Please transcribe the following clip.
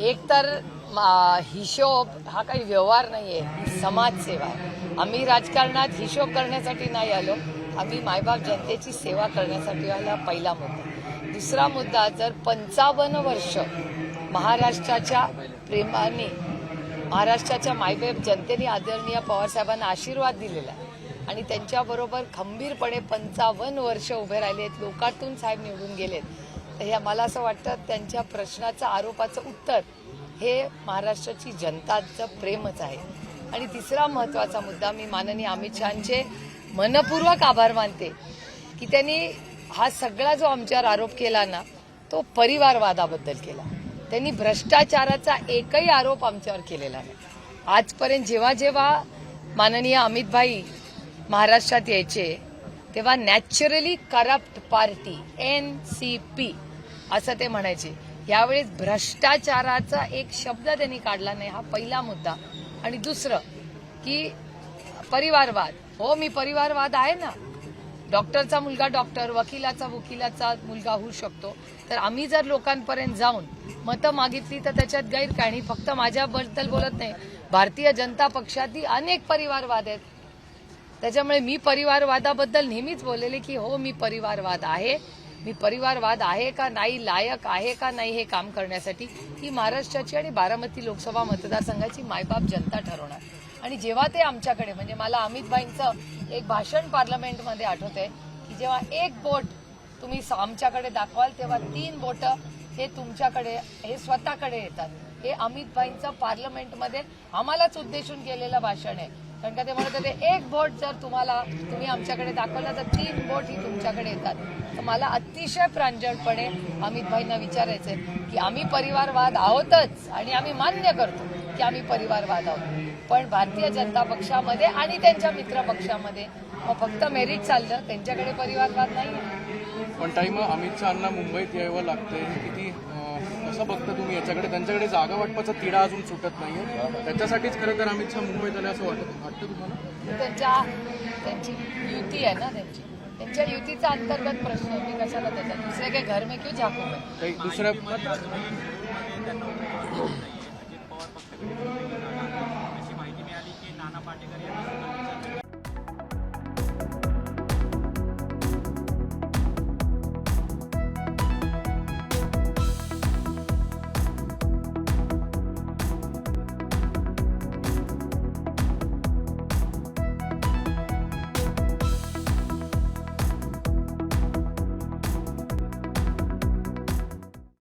एकतर मा- हिशोब हा काही व्यवहार नाहीये आहे समाजसेवा आहे. आम्ही राजकारणात हिशोब करण्यासाठी नाही आलो. आम्ही मायबाप जनतेची सेवा करण्यासाठी आला पहिला मुद्दा. दुसरा मुद्दा जर पंचावन्न वर्ष महाराष्ट्राच्या प्रेमाने महाराष्ट्राच्या मायबाप जनतेने आदरणीय पवारसाहेबांना आशीर्वाद दिलेला आणि त्यांच्याबरोबर खंबीरपणे पंचावन्न वर्ष उभे राहिले आहेत लोकातून साहेब निवडून गेलेत हे मला असं वाटतं त्यांच्या प्रश्नाचं आरोपाचं उत्तर हे महाराष्ट्राची जनताचं प्रेमच आहे. आणि तिसरा महत्त्वाचा मुद्दा मी माननीय अमित शहाचे मनपूर्वक आभार मानते की त्यांनी हा सगळा जो आमच्यावर आरोप केला ना तो परिवारवादाबद्दल केला. त्यांनी भ्रष्टाचाराचा एकही आरोप आमच्यावर केलेला नाही. आजपर्यंत जेव्हा जेव्हा माननीय अमित भाई महाराष्ट्रात यायचे तेव्हा naturally corrupt party N C P असं ते म्हणायचे. यावेळेस भ्रष्टाचाराचा एक शब्द त्यांनी काढला नाही हा पहिला मुद्दा. आणि दुसरं की परिवारवाद. हो मी परिवारवाद आहे ना. डॉक्टरचा मुलगा डॉक्टर वकिलाचा वकिलाचा मुलगा होऊ शकतो. तर आम्ही जर लोकांपर्यंत जाऊन मतं मागितली तर त्याच्यात गैर काय फक्त माझ्याबद्दल बोलत नाही. भारतीय जनता पक्षातही अनेक परिवारवाद आहेत. त्याच्यामुळे मी परिवारवादाबद्दल नेहमीच बोललेले की हो मी परिवारवाद आहे. मी परिवारवाद आहे का नाही लायक आहे का नाही हे काम करण्यासाठी ही महाराष्ट्राची आणि बारामती लोकसभा मतदारसंघाची मायबाप जनता ठरवणार. आणि जेव्हा ते आमच्याकडे म्हणजे मला अमित भाईंचं एक भाषण पार्लमेंटमध्ये आठवतंय की जेव्हा एक बोट तुम्ही स- आमच्याकडे दाखवाल तेव्हा तीन बोट हे तुमच्याकडे हे स्वतःकडे येतात. हे अमित भाईंचं पार्लमेंटमध्ये आम्हालाच उद्देशून केलेलं भाषण आहे. कारण का ते म्हणत होते एक बोट जर तुम्हाला तुम्ही आमच्याकडे दाखवलं तर तीन बोट ही तुमच्याकडे येतात. तर मला अतिशय प्रांजळपणे अमित भाईंना विचारायचंय की आम्ही परिवारवाद आहोतच आणि आम्ही मान्य करतो की आम्ही परिवारवाद आहोत. पण भारतीय जनता पक्षामध्ये आणि त्यांच्या मित्र पक्षामध्ये मग फक्त मेरिट चाललं त्यांच्याकडे परिवारवाद नाही पण टाईम अमित शहाना मुंबईत यावं लागतंय. हे किती कसं बघता तुम्ही याच्याकडे? त्यांच्याकडे जागा वाटपाचा तिढा अजून सुटत नाहीये. त्याच्यासाठीच खरं तर अमित शहा मुंबईत आले असं वाटत वाटतं तुम्हाला? त्यांच्या त्यांची युती आहे ना त्यांची. त्यांच्या युतीचा अंतर्गत प्रश्न आहे मी कशाला त्याच्यात दुसरे काही घर में क्यों झाकू काही दुसऱ्या